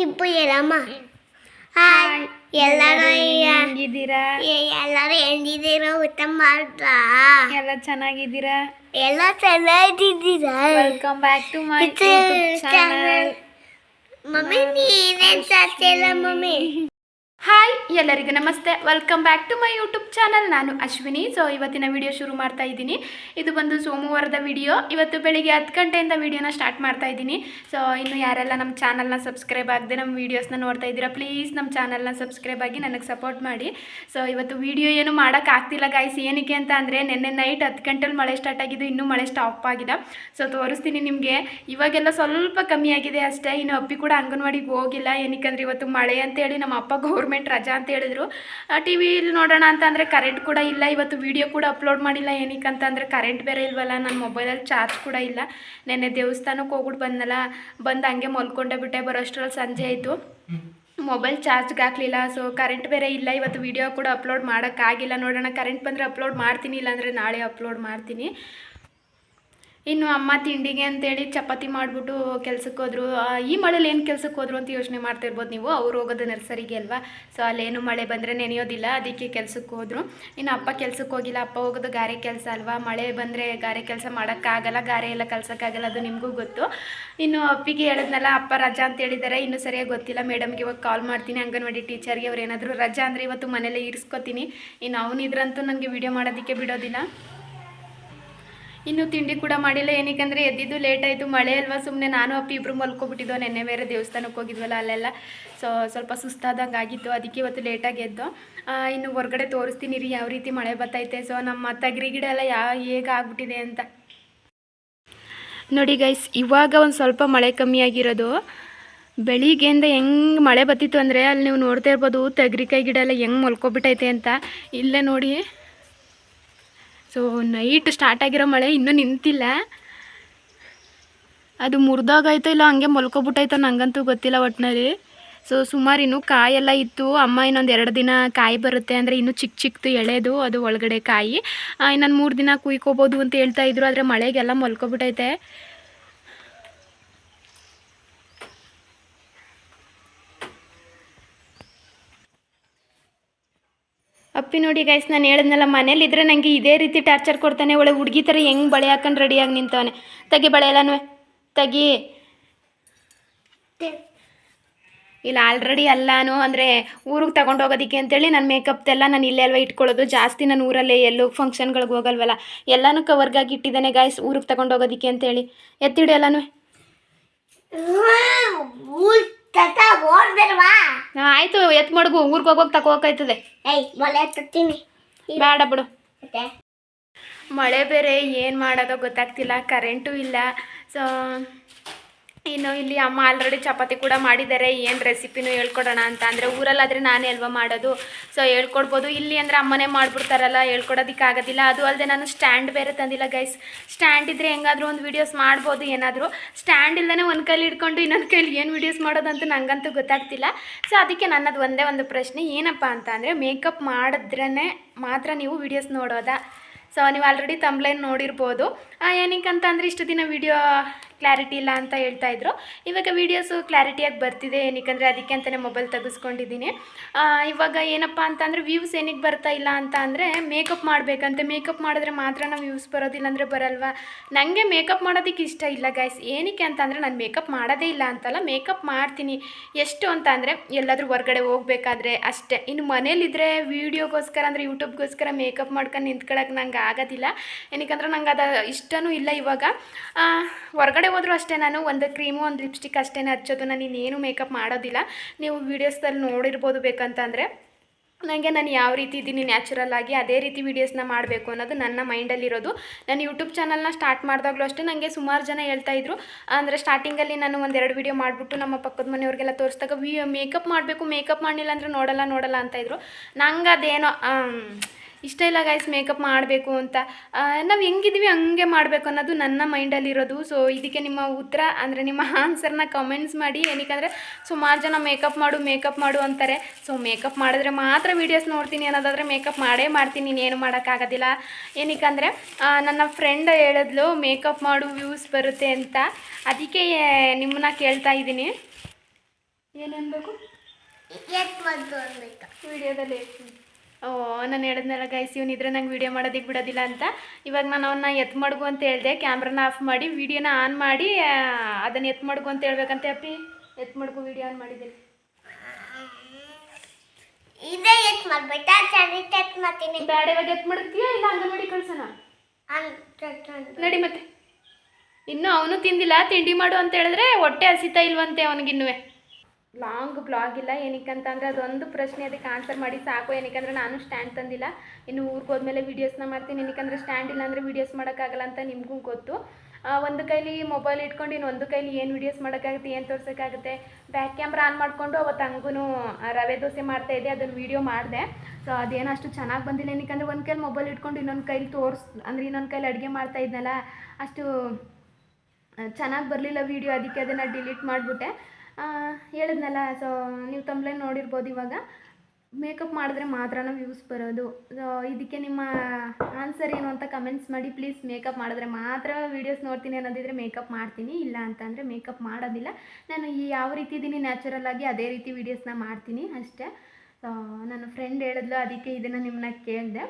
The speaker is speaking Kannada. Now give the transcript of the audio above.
ಇಬ್ಬರು ಹೇಳಮ್ಮ ಹಾಯ್ ಎಲ್ಲರೂ ಹೆಂಗಿದ್ದೀರಾ? ಎಲ್ಲರೂ ಹೆಂಗಿದ್ದೀರೋ? ಊಟ ಮಾಡ್ತಾ ಎಲ್ಲ ಚೆನ್ನಾಗಿದ್ದೀರಾ? ಎಲ್ಲ ಚೆನ್ನಾಗಿದ್ದೀರಾ? Welcome back to my channel mummy ನೀನೇನ್ ಸಾಧ್ಯ ಮಮ್ಮಿ? ಹಾಯ್ ಎಲ್ಲರಿಗೂ ನಮಸ್ತೆ. Welcome back to my YouTube channel ನಾನು ಅಶ್ವಿನಿ. ಸೊ ಇವತ್ತಿನ ವಿಡಿಯೋ ಶುರು ಮಾಡ್ತಾ ಇದ್ದೀನಿ. ಇದು ಬಂದು ಸೋಮವಾರದ ವಿಡಿಯೋ ಇವತ್ತು ಬೆಳಿಗ್ಗೆ ಹತ್ತು ಗಂಟೆಯಿಂದ ವಿಡಿಯೋನ ಸ್ಟಾರ್ಟ್ ಮಾಡ್ತಾ ಇದ್ದೀನಿ. ಸೊ ಇನ್ನು ಯಾರೆಲ್ಲ ನಮ್ಮ ಚಾನಲ್ನ ಸಬ್ಸ್ಕ್ರೈಬ್ ಆಗದೆ ನಮ್ಮ ವೀಡಿಯೋಸ್ನ ನೋಡ್ತಾ ಇದ್ದೀರಾ ಪ್ಲೀಸ್ ನಮ್ಮ ಚಾನಲ್ನ ಸಬ್ಸ್ಕ್ರೈಬ್ ಆಗಿ ನನಗೆ ಸಪೋರ್ಟ್ ಮಾಡಿ. ಸೊ ಇವತ್ತು ವಿಡಿಯೋ ಏನು ಮಾಡೋಕ್ಕಾಗ್ತಿಲ್ಲ ಗಾಯ್ಸ್ ಏನಕ್ಕೆ ಅಂತ ಅಂದರೆ, ನಿನ್ನೆ ನೈಟ್ ಹತ್ತು ಗಂಟೆಲಿ ಮಳೆ ಸ್ಟಾರ್ಟ್ ಆಗಿದ್ದು, ಇನ್ನೂ ಮಳೆ ಸ್ಟಾಪ್ ಆಗಿದೆ. ಸೊ ತೋರಿಸ್ತೀನಿ ನಿಮಗೆ. ಇವಾಗೆಲ್ಲ ಸ್ವಲ್ಪ ಕಮ್ಮಿ ಆಗಿದೆ ಅಷ್ಟೇ. ಇನ್ನು ಅಪ್ಪಿ ಕೂಡ ಅಂಗನವಾಡಿಗೆ ಹೋಗಿಲ್ಲ. ಏನಕ್ಕಂದ್ರೆ ಇವತ್ತು ಮಳೆ ಅಂತೇಳಿ ನಮ್ಮ ಅಪ್ಪ ಗೌರ್ಮೆಂಟ್ ರಜಾ ಹೇಳಿದ್ರು. ಟಿ ವಿಲಿ ನೋಡೋಣ ಅಂತ ಅಂದರೆ ಕರೆಂಟ್ ಕೂಡ ಇಲ್ಲ. ಇವತ್ತು ವಿಡಿಯೋ ಕೂಡ ಅಪ್ಲೋಡ್ ಮಾಡಿಲ್ಲ ಏನಕ್ಕೆ ಅಂತಂದರೆ ಕರೆಂಟ್ ಬೇರೆ ಇಲ್ವಲ್ಲ, ನನ್ನ ಮೊಬೈಲಲ್ಲಿ ಚಾರ್ಜ್ ಕೂಡ ಇಲ್ಲ. ನೆನ್ನೆ ದೇವಸ್ಥಾನಕ್ಕೆ ಹೋಗ್ಬಿಟ್ಟು ಬಂದಲ್ಲ ಬಂದು ಹಂಗೆ ಮಲ್ಕೊಂಡೆ ಬಿಟ್ಟೆ, ಬರೋಷ್ಟರಲ್ಲಿ ಸಂಜೆ ಆಯಿತು. ಮೊಬೈಲ್ ಚಾರ್ಜ್ಗೆ ಹಾಕಲಿಲ್ಲ ಸೊ ಕರೆಂಟ್ ಬೇರೆ ಇಲ್ಲ. ಇವತ್ತು ವಿಡಿಯೋ ಕೂಡ ಅಪ್ಲೋಡ್ ಮಾಡೋಕ್ಕಾಗಿಲ್ಲ. ನೋಡೋಣ ಕರೆಂಟ್ ಬಂದರೆ ಅಪ್ಲೋಡ್ ಮಾಡ್ತೀನಿ, ಇಲ್ಲಾಂದರೆ ನಾಳೆ ಅಪ್ಲೋಡ್ ಮಾಡ್ತೀನಿ. ಇನ್ನು ಅಮ್ಮ ತಿಂಡಿಗೆ ಅಂತೇಳಿ ಚಪಾತಿ ಮಾಡಿಬಿಟ್ಟು ಕೆಲ್ಸಕ್ಕೆ ಹೋದ್ರು. ಈ ಮಳೇಲಿ ಏನು ಕೆಲ್ಸಕ್ಕೆ ಹೋದ್ರು ಅಂತ ಯೋಚನೆ ಮಾಡ್ತಾ ಇರ್ಬೋದು ನೀವು? ಅವ್ರು ಹೋಗೋದು ನರ್ಸರಿಗೆ ಅಲ್ವಾ? ಸೊ ಅಲ್ಲೇನು ಮಳೆ ಬಂದರೆ ನೆನೆಯೋದಿಲ್ಲ, ಅದಕ್ಕೆ ಕೆಲ್ಸಕ್ಕೆ ಹೋದ್ರು. ಇನ್ನು ಅಪ್ಪ ಕೆಲ್ಸಕ್ಕೆ ಹೋಗಿಲ್ಲ, ಅಪ್ಪ ಹೋಗೋದು ಗಾರೆ ಕೆಲಸ ಅಲ್ವಾ? ಮಳೆ ಬಂದರೆ ಗಾರೆ ಕೆಲಸ ಮಾಡೋಕ್ಕಾಗಲ್ಲ, ಗಾರೆ ಎಲ್ಲ ಕಲ್ಸೋಕ್ಕಾಗಲ್ಲ, ಅದು ನಿಮಗೂ ಗೊತ್ತು. ಇನ್ನು ಅಪ್ಪಿಗೆ ಹೇಳಿದ್ನಲ್ಲ, ಅಪ್ಪ ರಜಾ ಅಂತ ಹೇಳಿದ್ದಾರೆ ಇನ್ನೂ ಸರಿಯಾಗಿ ಗೊತ್ತಿಲ್ಲ. ಮೇಡಮ್ಗೆ ಇವಾಗ ಕಾಲ್ ಮಾಡ್ತೀನಿ, ಅಂಗನವಾಡಿ ಟೀಚರ್ಗೆ ಅವ್ರು ಏನಾದರೂ ರಜಾ ಅಂದರೆ ಇವತ್ತು ಮನೇಲೇ ಇರಿಸ್ಕೊತೀನಿ. ಇನ್ನು ಅವನಿದ್ರಂತೂ ನನಗೆ ವಿಡಿಯೋ ಮಾಡೋದಕ್ಕೆ ಬಿಡೋದಿಲ್ಲ. ಇನ್ನು ತಿಂಡಿ ಕೂಡ ಮಾಡಿಲ್ಲ. ಏನಕ್ಕಂದ್ರೆ ಎದ್ದಿದ್ದು ಲೇಟ್ ಆಯಿತು, ಮಳೆ ಅಲ್ವಾ? ಸುಮ್ಮನೆ ನಾನು ಅಪ್ಪಿ ಇಬ್ಬರು ಮಲ್ಕೊಬಿಟ್ಟಿದ್ದೋ, ನೆನ್ನೆ ಬೇರೆ ದೇವಸ್ಥಾನಕ್ಕೆ ಹೋಗಿದ್ವಲ್ಲ ಅಲ್ಲೆಲ್ಲ. ಸೊ ಸ್ವಲ್ಪ ಸುಸ್ತಾದಂಗೆ ಆಗಿತ್ತು ಅದಕ್ಕೆ ಇವತ್ತು ಲೇಟಾಗಿ ಎದ್ದು ಇನ್ನು ಹೊರಗಡೆ ತೋರಿಸ್ತೀನಿ ರೀ, ಯಾವ ರೀತಿ ಮಳೆ ಬರ್ತೈತೆ ಸೊ ನಮ್ಮ ತಗ್ರಿ ಗಿಡ ಎಲ್ಲ ಯಾವ ಹೇಗೆ ಆಗ್ಬಿಟ್ಟಿದೆ ಅಂತ. ನೋಡಿ ಗೈಸ್ ಇವಾಗ ಒಂದು ಸ್ವಲ್ಪ ಮಳೆ ಕಮ್ಮಿ ಆಗಿರೋದು. ಬೆಳಿಗ್ಗೆಯಿಂದ ಹೆಂಗೆ ಮಳೆ ಬತ್ತಿತ್ತು ಅಂದರೆ ಅಲ್ಲಿ ನೀವು ನೋಡ್ತಾ ಇರ್ಬೋದು, ತೆಗರಿಕಾಯಿ ಗಿಡ ಎಲ್ಲ ಹೆಂಗೆ ಮಲ್ಕೊಬಿಟ್ಟೈತೆ ಅಂತ. ಇಲ್ಲೇ ನೋಡಿ. ಸೊ ನೈಟ್ ಸ್ಟಾರ್ಟ್ ಆಗಿರೋ ಮಳೆ ಇನ್ನೂ ನಿಂತಿಲ್ಲ. ಅದು ಮುರಿದಾಗೈತೋ ಇಲ್ಲ ಹಂಗೆ ಮಲ್ಕೊಬಿಟ್ಟೈತೋ ನಂಗಂತೂ ಗೊತ್ತಿಲ್ಲ ಒಟ್ಟಿನಲ್ಲಿ ಸೊ ಸುಮಾರು ಇನ್ನೂ ಕಾಯೆಲ್ಲ ಇತ್ತು. ಅಮ್ಮ ಇನ್ನೊಂದು ಎರಡು ದಿನ ಕಾಯಿ ಬರುತ್ತೆ ಅಂದರೆ ಇನ್ನೂ ಚಿಕ್ಕ ಚಿಕ್ಕದು ಎಳೆದು ಅದು ಒಳಗಡೆ ಕಾಯಿ. ಇನ್ನೊಂದು ಮೂರು ದಿನ ಕುಯ್ಕೋಬೋದು ಅಂತ ಹೇಳ್ತಾ ಇದ್ರು, ಆದರೆ ಮಳೆಗೆಲ್ಲ ಮಲ್ಕೊಬಿಟ್ಟೈತೆ. ಅಪ್ಪಿ ನೋಡಿ ಗೈಸ್ ನಾನು ಹೇಳಿದ್ನಲ್ಲ ಮನೇಲಿದ್ರೆ ನನಗೆ ಇದೇ ರೀತಿ ಟಾರ್ಚರ್ ಕೊಡ್ತಾನೆ. ಒಳ್ಳೆ ಹುಡುಗಿ ಥರ ಹೆಂಗೆ ಬಳೆ ಹಾಕೊಂಡು ರೆಡಿಯಾಗಿ ನಿಂತವನೆ. ತೆಗಿ ಬಳೆ ಎಲ್ಲನೂ ತೆಗಿ. ಇಲ್ಲ ಆಲ್ರೆಡಿ ಅಲ್ಲಾನು ಅಂದರೆ ಊರಿಗೆ ತಗೊಂಡು ಹೋಗೋದಕ್ಕೆ ಅಂತೇಳಿ ನನ್ನ ಮೇಕಪ್ದೆಲ್ಲ ನಾನು ಇಲ್ಲೇ ಅಲ್ವ ಇಟ್ಕೊಳ್ಳೋದು. ಜಾಸ್ತಿ ನಾನು ಊರಲ್ಲೇ ಎಲ್ಲೂ ಫಂಕ್ಷನ್ಗಳಿಗೆ ಹೋಗಲ್ವಲ್ಲ. ಎಲ್ಲನೂ ಕವರ್ಗಾಗಿ ಇಟ್ಟಿದ್ದಾನೆ ಗಾಯ್ಸ್ ಊರಿಗೆ ತಗೊಂಡು ಹೋಗೋದಕ್ಕೆ ಅಂತೇಳಿ. ಎತ್ತಿಡಿ ಎಲ್ಲನೂ. ತಟ ಓಡ್ಬೇಡವಾ? ಆಯಿತು ಎತ್ ಮಡಗು ಊರಿಗೆ ಹೋಗೋಕೆ ತಗೋಕಾಯ್ತದೆ ಏಯ್ ಮೊಲೆ ತತ್ತೀನಿ ಬೇಡ ಬಿಡು. ಮಳೆ ಬೇರೆ ಏನು ಮಾಡೋದೋ ಗೊತ್ತಾಗ್ತಿಲ್ಲ ಕರೆಂಟು ಇಲ್ಲ. ಸೊ ಇನ್ನು ಇಲ್ಲಿ ಅಮ್ಮ ಆಲ್ರೆಡಿ ಚಪಾತಿ ಕೂಡ ಮಾಡಿದ್ದಾರೆ. ಏನು ರೆಸಿಪಿನೂ ಹೇಳ್ಕೊಡೋಣ ಅಂತ ಅಂದರೆ ಊರಲ್ಲಾದರೆ ನಾನೇ ಅಲ್ವಾ ಮಾಡೋದು? ಸೊ ಹೇಳ್ಕೊಡ್ಬೋದು. ಇಲ್ಲಿ ಅಂದರೆ ಅಮ್ಮನೇ ಮಾಡಿಬಿಡ್ತಾರಲ್ಲ, ಹೇಳ್ಕೊಡೋದಕ್ಕೆ ಆಗೋದಿಲ್ಲ. ಅದು ಅಲ್ಲದೆ ನಾನು ಸ್ಟ್ಯಾಂಡ್ ಬೇರೆ ತಂದಿಲ್ಲ ಗೈಸ್ ಸ್ಟ್ಯಾಂಡ್ ಇದ್ದರೆ ಹೆಂಗಾದರೂ ಒಂದು ವೀಡಿಯೋಸ್ ಮಾಡ್ಬೋದು ಏನಾದರೂ. ಸ್ಟ್ಯಾಂಡ್ ಇಲ್ಲದೇ ಒಂದು ಕೈಲಿ ಹಿಡ್ಕೊಂಡು ಇನ್ನೊಂದು ಕೈಲಿ ಏನು ವೀಡಿಯೋಸ್ ಮಾಡೋದಂತ ನನಗಂತೂ ಗೊತ್ತಾಗ್ತಿಲ್ಲ. ಸೊ ಅದಕ್ಕೆ ನನ್ನದು ಒಂದೇ ಒಂದು ಪ್ರಶ್ನೆ. ಏನಪ್ಪ ಅಂತ ಅಂದರೆ ಮೇಕಪ್ ಮಾಡಿದ್ರೇ ಮಾತ್ರ ನೀವು ವೀಡಿಯೋಸ್ ನೋಡೋದಾ? ಸೊ ನೀವು ಆಲ್ರೆಡಿ ತಂಬ್ಲೈನ್ ನೋಡಿರ್ಬೋದು. ಏನಕ್ಕೆ ಅಂತಂದರೆ ಇಷ್ಟು ದಿನ ವಿಡಿಯೋ ಕ್ಲಾರಿಟಿ ಇಲ್ಲ ಅಂತ ಹೇಳ್ತಾ ಇದ್ರು. ಇವಾಗ ವೀಡಿಯೋಸು ಕ್ಲಾರಿಟಿಯಾಗಿ ಬರ್ತಿದೆ ಏನಕ್ಕಂದರೆ ಅದಕ್ಕೆ ಅಂತಲೇ ಮೊಬೈಲ್ ತೆಗೆಸ್ಕೊಂಡಿದ್ದೀನಿ. ಇವಾಗ ಏನಪ್ಪ ಅಂತಂದರೆ ವ್ಯೂಸ್ ಏನಕ್ಕೆ ಬರ್ತಾ ಇಲ್ಲ ಅಂತ ಅಂದರೆ ಮೇಕಪ್ ಮಾಡಬೇಕಂತೆ. ಮೇಕಪ್ ಮಾಡಿದ್ರೆ ಮಾತ್ರ ನಾವು ವ್ಯೂಸ್ ಬರೋದಿಲ್ಲ ಅಂದರೆ ಬರಲ್ವಾ? ನನಗೆ ಮೇಕಪ್ ಮಾಡೋದಕ್ಕೆ ಇಷ್ಟ ಇಲ್ಲ ಗಾಯ್ಸ್ ಏನಕ್ಕೆ ಅಂತಂದರೆ ನಾನು ಮೇಕಪ್ ಮಾಡೋದೇ ಇಲ್ಲ ಅಂತಲ್ಲ ಮೇಕಪ್ ಮಾಡ್ತೀನಿ. ಎಷ್ಟು ಅಂತ ಅಂದರೆ ಎಲ್ಲಾದರೂ ಹೊರಗಡೆ ಹೋಗಬೇಕಾದ್ರೆ ಅಷ್ಟೇ. ಇನ್ನು ಮನೇಲಿದ್ದರೆ ವೀಡಿಯೋಗೋಸ್ಕರ ಅಂದರೆ ಯೂಟ್ಯೂಬ್ಗೋಸ್ಕರ ಮೇಕಪ್ ಮಾಡ್ಕೊಂಡು ನಿಂತ್ಕೊಳ್ಳೋಕೆ ನಂಗೆ ಆಗೋದಿಲ್ಲ. ಏನಕ್ಕಂದ್ರೆ ನಂಗೆ ಅದು ಇಷ್ಟನೂ ಇಲ್ಲ ಇವಾಗ. ಆ, ಹೊರಗಡೆ ಹೋದರೂ ಅಷ್ಟೇ ನಾನು ಒಂದು ಕ್ರೀಮು, ಒಂದು ಲಿಪ್ಸ್ಟಿಕ್ ಅಷ್ಟೇ ಹಚ್ಚೋದು. ನಾನು ಇನ್ನೇನು ಮೇಕಪ್ ಮಾಡೋದಿಲ್ಲ. ನೀವು ವೀಡಿಯೋಸ್ದಲ್ಲಿ ನೋಡಿರ್ಬೋದು ಬೇಕಂತಂದರೆ ನನಗೆ ನಾನು ಯಾವ ರೀತಿ ಇದ್ದೀನಿ ನ್ಯಾಚುರಲ್ ಆಗಿ ಅದೇ ರೀತಿ ವೀಡಿಯೋಸ್ನ ಮಾಡಬೇಕು ಅನ್ನೋದು ನನ್ನ ಮೈಂಡಲ್ಲಿರೋದು. ನಾನು ಯೂಟ್ಯೂಬ್ ಚಾನಲ್ನ ಸ್ಟಾರ್ಟ್ ಮಾಡಿದಾಗಲೂ ಅಷ್ಟೇ ನನಗೆ ಸುಮಾರು ಜನ ಹೇಳ್ತಾ ಇದ್ರು. ಅಂದರೆ ಸ್ಟಾರ್ಟಿಂಗಲ್ಲಿ ನಾನು ಒಂದೆರಡು ವೀಡಿಯೋ ಮಾಡಿಬಿಟ್ಟು ನಮ್ಮ ಪಕ್ಕದ ಮನೆಯವ್ರಿಗೆಲ್ಲ ತೋರಿಸಿದಾಗ ವಿ ಮೇಕಪ್ ಮಾಡಬೇಕು, ಮೇಕಪ್ ಮಾಡಲಿಲ್ಲ ಅಂದರೆ ನೋಡಲ್ಲ ನೋಡಲ್ಲ ಅಂತ ಇದ್ರು. ನಂಗೆ ಅದೇನೋ ಇಷ್ಟ ಇಲ್ಲ ಗೈಸ್ ಮೇಕಪ್ ಮಾಡಬೇಕು ಅಂತ. ನಾವು ಹೆಂಗಿದ್ವಿ ಹಂಗೆ ಮಾಡಬೇಕು ಅನ್ನೋದು ನನ್ನ ಮೈಂಡಲ್ಲಿರೋದು. ಸೊ ಇದಕ್ಕೆ ನಿಮ್ಮ ಉತ್ತರ ಅಂದರೆ ನಿಮ್ಮ ಆನ್ಸರ್ನ ಕಮೆಂಟ್ಸ್ ಮಾಡಿ. ಏನಕ್ಕಂದರೆ ಸುಮಾರು ಜನ ಮೇಕಪ್ ಮಾಡು ಮೇಕಪ್ ಮಾಡು ಅಂತಾರೆ. ಸೊ ಮೇಕಪ್ ಮಾಡಿದ್ರೆ ಮಾತ್ರ ವೀಡಿಯೋಸ್ ನೋಡ್ತೀನಿ ಅನ್ನೋದಾದರೆ ಮೇಕಪ್ ಮಾಡೇ ಮಾಡ್ತೀನಿ ಇನ್ನೇನು ಮಾಡೋಕ್ಕಾಗೋದಿಲ್ಲ. ಏನಕ್ಕಂದರೆ ನನ್ನ ಫ್ರೆಂಡ್ ಹೇಳಿದ್ಲು ಮೇಕಪ್ ಮಾಡು ವ್ಯೂಸ್ ಬರುತ್ತೆ ಅಂತ. ಅದಕ್ಕೆ ನಿಮ್ಮನ್ನ ಕೇಳ್ತಾ ಇದ್ದೀನಿ. ಏನೇನು ಬೇಕು ಎತ್ ಬಂತು ವೀಡಿಯೋದಲ್ಲಿ ವಿಡಿಯೋದಲ್ಲಿ ಓ ನಾನು ಹೇಳಿದ್ನಲ್ಲ ಗೈಸ್ ಇವನಿದ್ರೆ ನಂಗೆ ವಿಡಿಯೋ ಮಾಡೋದಿಕ್ಕೆ ಬಿಡೋದಿಲ್ಲ ಅಂತ. ಇವಾಗ ನಾನು ಅವನ್ನ ಎತ್ ಮಾಡ್ಗು ಅಂತ ಹೇಳಿದೆ ಕ್ಯಾಮ್ರಾನ ಆಫ್ ಮಾಡಿ ವೀಡಿಯೋನ ಆನ್ ಮಾಡಿ ಅದನ್ನು ಎತ್ತು ಮಾಡ್ಗು ಅಂತ ಹೇಳ್ಬೇಕಂತ ಅಪ್ಪಿ. ಎತ್ ಮಾಡ್ಗು ವೀಡಿಯೋ ಆನ್ ಮಾಡಿದ್ದೀನಿ. ಇದೇ ಎತ್ ಮಾಡ್ಬೇಕಾ ಚಂದ ಎತ್ ಮಾಡ್ತೀನಿ. ಬ್ಯಾಡ ಇವಾಗ ಎತ್ ಮಡಗ್ತೀಯಾ ಇಲ್ಲ ಅಂಗನವಾಡಿ ಕಳ್ಸೋಣ? ಅಂತ ನಡಿ ಮತ್ತೆ. ಇನ್ನು ಅವನು ತಿಂದಿಲ್ಲ ತಿಂಡಿ ಮಾಡು ಅಂತ ಹೇಳಿದ್ರೆ ಹೊಟ್ಟೆ ಹಸಿತಾ ಇಲ್ವಂತೆ ಅವನಿಗಿನ್ನುವೆ. ಲಾಂಗ್ ಬ್ಲಾಗ್ ಇಲ್ಲ ಏನಕ್ಕಂತಂದ್ರೆ ಅದೊಂದು ಪ್ರಶ್ನೆ ಅದಕ್ಕೆ ಆನ್ಸರ್ ಮಾಡಿ ಸಾಕು. ಏನಕ್ಕಂದ್ರೆ ನಾನು ಸ್ಟ್ಯಾಂಡ್ ತಂದಿಲ್ಲ. ಇನ್ನು ಊರಿಗೆ ಹೋದ್ಮೇಲೆ ವೀಡಿಯೋಸ್ನ ಮಾಡ್ತೀನಿ. ಏನಕ್ಕಂದ್ರೆ ಸ್ಟ್ಯಾಂಡ್ ಇಲ್ಲ ಅಂದರೆ ವೀಡಿಯೋಸ್ ಮಾಡೋಕ್ಕಾಗಲ್ಲ ಅಂತ ನಿಮಗೂ ಗೊತ್ತು. ಒಂದು ಕೈಲಿ ಮೊಬೈಲ್ ಇಟ್ಕೊಂಡು ಇನ್ನು ಒಂದು ಕೈಲಿ ಏನು ವೀಡಿಯೋಸ್ ಮಾಡೋಕ್ಕಾಗುತ್ತೆ, ಏನು ತೋರ್ಸೋಕ್ಕಾಗುತ್ತೆ? ಬ್ಯಾಕ್ ಕ್ಯಾಮ್ರಾ ಆನ್ ಮಾಡಿಕೊಂಡು ಅವತ್ತು ಹಂಗೂ ರವೆ ದೋಸೆ ಮಾಡ್ತಾ ಇದೆ ಅದನ್ನು ವೀಡಿಯೋ ಮಾಡಿದೆ. ಸೊ ಅದೇನು ಅಷ್ಟು ಚೆನ್ನಾಗಿ ಬಂದಿಲ್ಲ. ಏನಕ್ಕಂದ್ರೆ ಒಂದು ಕೈಲಿ ಮೊಬೈಲ್ ಇಟ್ಕೊಂಡು ಇನ್ನೊಂದು ಕೈಲಿ ತೋರಿಸ್, ಅಂದರೆ ಇನ್ನೊಂದು ಕೈಲಿ ಅಡುಗೆ ಮಾಡ್ತಾ ಇದ್ನಲ್ಲ, ಅಷ್ಟು ಚೆನ್ನಾಗಿ ಬರಲಿಲ್ಲ ವೀಡಿಯೋ ಅದಕ್ಕೆ ಅದನ್ನು ಡಿಲೀಟ್ ಮಾಡಿಬಿಟ್ಟೆ. ಹೇಳಿದ್ನಲ್ಲ ಸೊ ನೀವು ತಮ್ಮಲೇ ನೋಡಿರ್ಬೋದು ಇವಾಗ. ಮೇಕಪ್ ಮಾಡಿದ್ರೆ ಮಾತ್ರ ವ್ಯೂಸ್ ಬರೋದು. ಸೊ ಇದಕ್ಕೆ ನಿಮ್ಮ ಆನ್ಸರ್ ಏನು ಅಂತ ಕಮೆಂಟ್ಸ್ ಮಾಡಿ ಪ್ಲೀಸ್ ಮೇಕಪ್ ಮಾಡಿದ್ರೆ ಮಾತ್ರ ವೀಡಿಯೋಸ್ ನೋಡ್ತೀನಿ ಅನ್ನೋದಿದ್ರೆ ಮೇಕಪ್ ಮಾಡ್ತೀನಿ. ಇಲ್ಲ ಅಂತಂದರೆ ಮೇಕಪ್ ಮಾಡೋದಿಲ್ಲ. ನಾನು ಈ ಯಾವ ರೀತಿ ಇದ್ದೀನಿ ನ್ಯಾಚುರಲ್ ಆಗಿ ಅದೇ ರೀತಿ ವೀಡಿಯೋಸ್ನ ಮಾಡ್ತೀನಿ ಅಷ್ಟೇ. ಸೊ ನನ್ನ ಫ್ರೆಂಡ್ ಹೇಳಿದ್ಲು, ಅದಕ್ಕೆ ಇದನ್ನು ನಿಮ್ಮನ್ನ ಕೇಳಿದೆ.